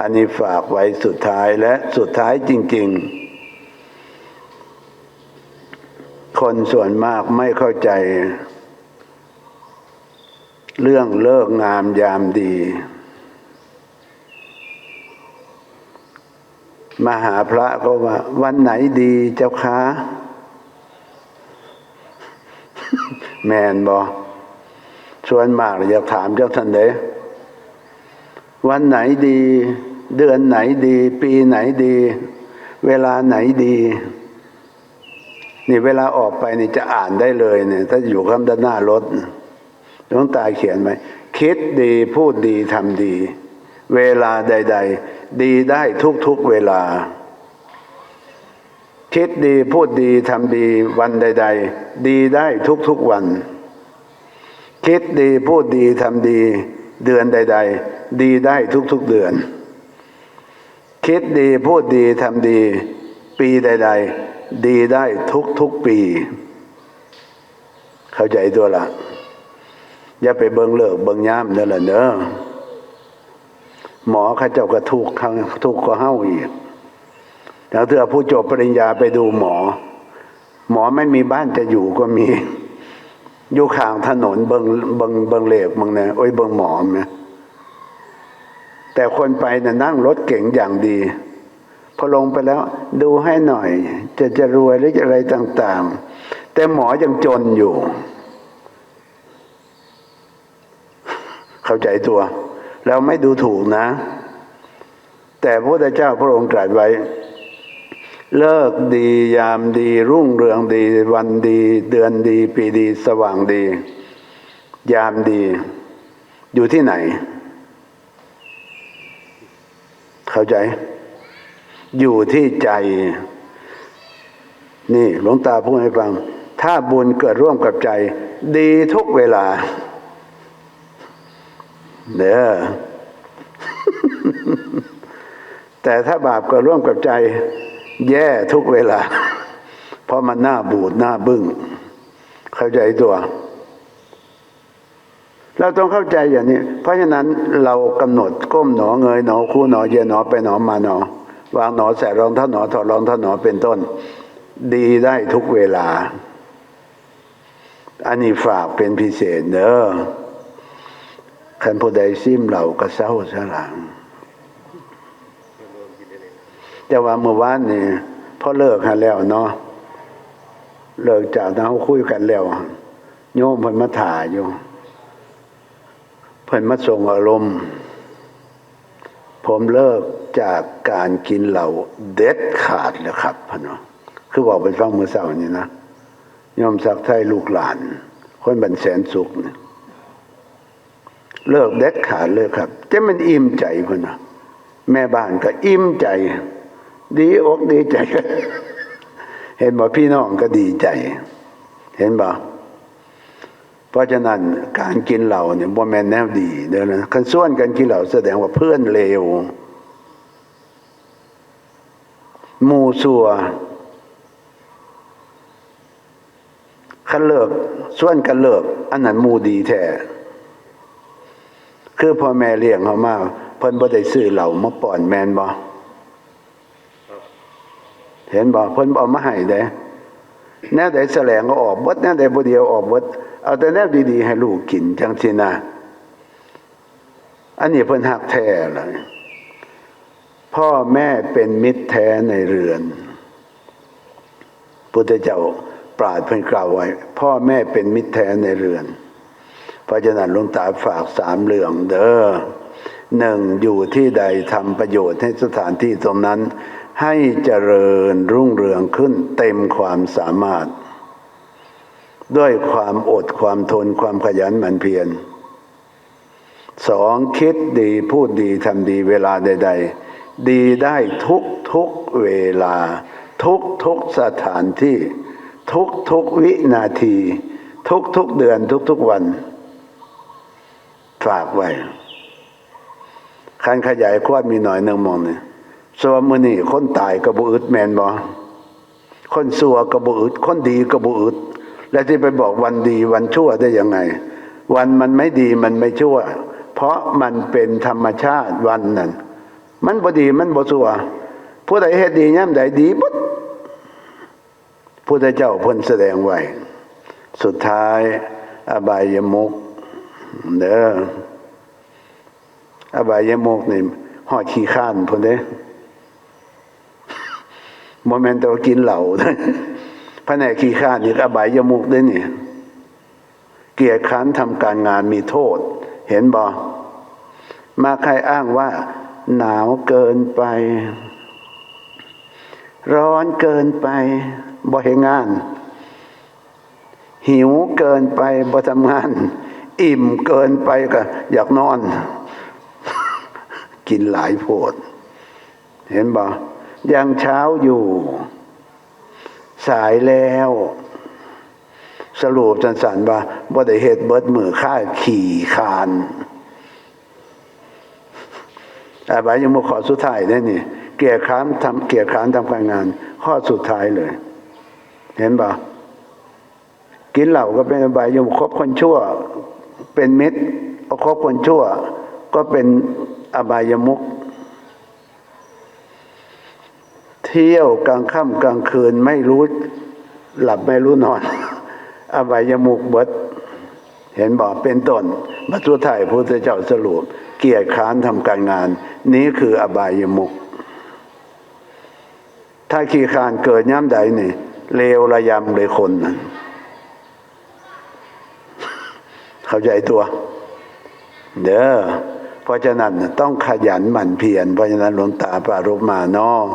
อันนี้ฝากไว้สุดท้ายและสุดท้ายจริง ๆ คนส่วนมากไม่เข้าใจ เรื่องเลิกงามยามดี มาหาพระก็ว่า วันไหนดีเจ้าคะแมนบอชวนมากอยากถามเจ้าท่านเด้วันไหนดี เดือนไหนดี ปีไหนดี เวลาไหนดีนี่เวลาออกไปนี่จะอ่านได้เลยเนี่ย ถ้าอยู่ข้างด้านหน้ารถหลวงตาเขียนไว้คิดดีพูดดีทำดี เวลาใด ๆ ดีได้ทุกๆเวลา คิดดีพูดดีทำดีวันใด ๆ ดีได้ทุกๆวัน คิดดีพูดดีทำดี เดือนใด ๆ ดีได้ทุกๆเดือน คิดดีพูดดีทำดี ปีใด ๆ ดีได้ทุกๆปี เข้าใจตัวละอย่าไปเบิงเลิกเบิงย้ำนั่นแหละเนอะหมอข้าเจ้าก็ทุกข้างทุกข์ก็เฮ้าอีกแล้วเธอผู้จบปริญญาไปดูหมอ หมอไม่มีบ้านจะอยู่ก็มี อยู่ข้างถนนเบิงเบิงเบิงเหล็กมึงเนี่ยโอ้ยเบิงหมอเนี่ย แต่คนไปเนี่ยนั่งรถเก่งอย่างดี พอลงไปแล้วดูให้หน่อย จะจะรวยหรือจะอะไรต่าง ๆ แต่หมอยังจนอยู่ เข้าใจตัวแล้วไม่ดูถูกนะ แต่พระพุทธเจ้าพระองค์ตรัสไว้ เลิกดียามดี รุ่งเรืองดี วันดี เดือนดี ปีดี สว่างดี ยามดี อยู่ที่ไหน เข้าใจ อยู่ที่ใจ นี่หลวงตาพูดให้ฟัง ถ้าบุญเกิดร่วมกับใจ ดีทุกเวลาเด้อแต่ถ้าบาปเกิดร่วมกับใจ แย่ทุกเวลา เพราะมันหน้าบูดหน้าบึง้งเข้าใจตัว เราต้องเข้าใจอย่างนี้ เพราะฉะนั้นเรากำหนดก้มหนอเงยหนอคู่หนอเยหนอไปหนอมาหนอ วางหนอแสรองท่าหนอถอดรองท่าหนอเป็นต้น ดีได้ทุกเวลา อันนี้ฝากเป็นพิเศษเนอะคันผู้ใดซิมเราก็เศร้าสลังแต่ว่าเมื่อวานนี่พอเลิกกันแล้วเนาะเลิกจากนั้นเขาคุยกันแล้ว โยมพิ่นมาถ่ายอยู่ พิ่นมาส่งอารมณ์ ผมเลิกจากการกินเหล้าเด็ดขาดแล้วครับพนคือบอกเป็นฟังมือเศร้านี่นะยอมสักไทยลูกหลาน คนบันแสนสุขเนี่ยเลิกเด็ดขาดเลยครับจะมันอิ่มใจพนวแม่บ้านก็อิ่มใจ ดีอกดีใจ เห็นบ่พี่น้องก็ดีใจ เห็นบ่ เพราะฉะนั้นการกินเหล้าเนี่ยบ่แมนแนวดีเด้อนะคันส่วนกันกินเหล้าแสดงว่าเพื่อนเลวหมู่สัวคันเลิกส่วนกันเลิก อันนั้นหมู่ดีแท้คือพ่อแม่เลี้ยงเขามาเพิ่นบ่ได้ซื้อเหล้ามาป้อนแมนบ่เห็นบ่เพิ่นบ่เอามาให้เด้แนวใดแสลงก็ออกเบิดแนวใดบ่เดียวออกเบิด เอาแต่แนวดี ๆ ให้ลูกกินจังซี่นะอันนี้เพิ่นฮักแท้เลยพ่อแม่เป็นมิตรแท้ในเรือน พุทธเจ้าปราดเพิ่นกล่าวไว้ พ่อแม่เป็นมิตรแท้ในเรือน เพราะฉะนั้นหลวงตาฝากสามเรื่องเด้อหนึ่งอยู่ที่ใดทำประโยชน์ให้สถานที่ตรงนั้น ให้เจริญรุ่งเรืองขึ้นเต็มความสามารถ ด้วยความอดความทนความขยันหมั่นเพียรสองคิดดีพูดดีทำดีเวลาใด ๆ ดีได้ทุกทุกเวลา ทุกทุกสถานที่ ทุกทุกวินาที ทุกทุกเดือนทุกทุกวัน ฝากไว้คันขยายควดมีหน่อยหนึ่งมองเนี่ยสวมือนี่คนตายกระบุอึดแมนบอคนสัวกระบุอึดคนดีกระบุอึด แล้วที่ไปบอกวันดีวันชั่วได้ยังไง วันมันไม่ดีมันไม่ชั่ว เพราะมันเป็นธรรมชาติวันนั้น มันบ่ดีมันบ่สัวผู้ใดเฮ็ดดีย่ำใดดีบดพุทธเจ้าพิ่นแสดงไว้สุดท้าย อบายมุกเด้ออบายมุกนี่หอดขี้ข้านพุ่นเด้โมเมนต์ตัวกินเหล่า พระแนกขี้ข้านี่ก็อบายมุกเด้นี่ เกียรค้านทำการงานมีโทษ เห็นบ่มาใครอ้างว่า หนาวเกินไป ร้อนเกินไปบ่เห็นงาน หิวเกินไปบ่ทำงาน อิ่มเกินไปก็อยากนอน กินหลายโพด เห็นบ่ยังเช้าอยู่ สายแล้ว สรุปจันสันว่าบ่ได้เฮ็ดเบิดมือค่าขี่คานอาบายยังมุขขอสุดท้ายเนี่ยนี่ เกียรติค้านทำเกียรติค้านทำการงาน ข้อสุดท้ายเลย เห็นบ่กินเหล้าก็เป็นอบายยมุขคบคนชั่ว เป็นมิตรคบคนชั่ว ก็เป็นอบายมุข เที่ยวกลางค่ำกลางคืนไม่รู้หลับไม่รู้นอน อบายมุกเบิด เห็นบอกเป็นต้นมาทุไทายพุทธเจ้าสรุป เกียรติค้านทำการงาน นี้คืออบายมุก ถ้าขี้คานเกิดย่ำใดนี่เลวระยำเลยคนนั้น เข้าใจตัว เด้อเพราะฉะนั้นต้องขยันหมั่นเพียรเพราะฉะนั้นหลวงตาปรารบมาเนาะ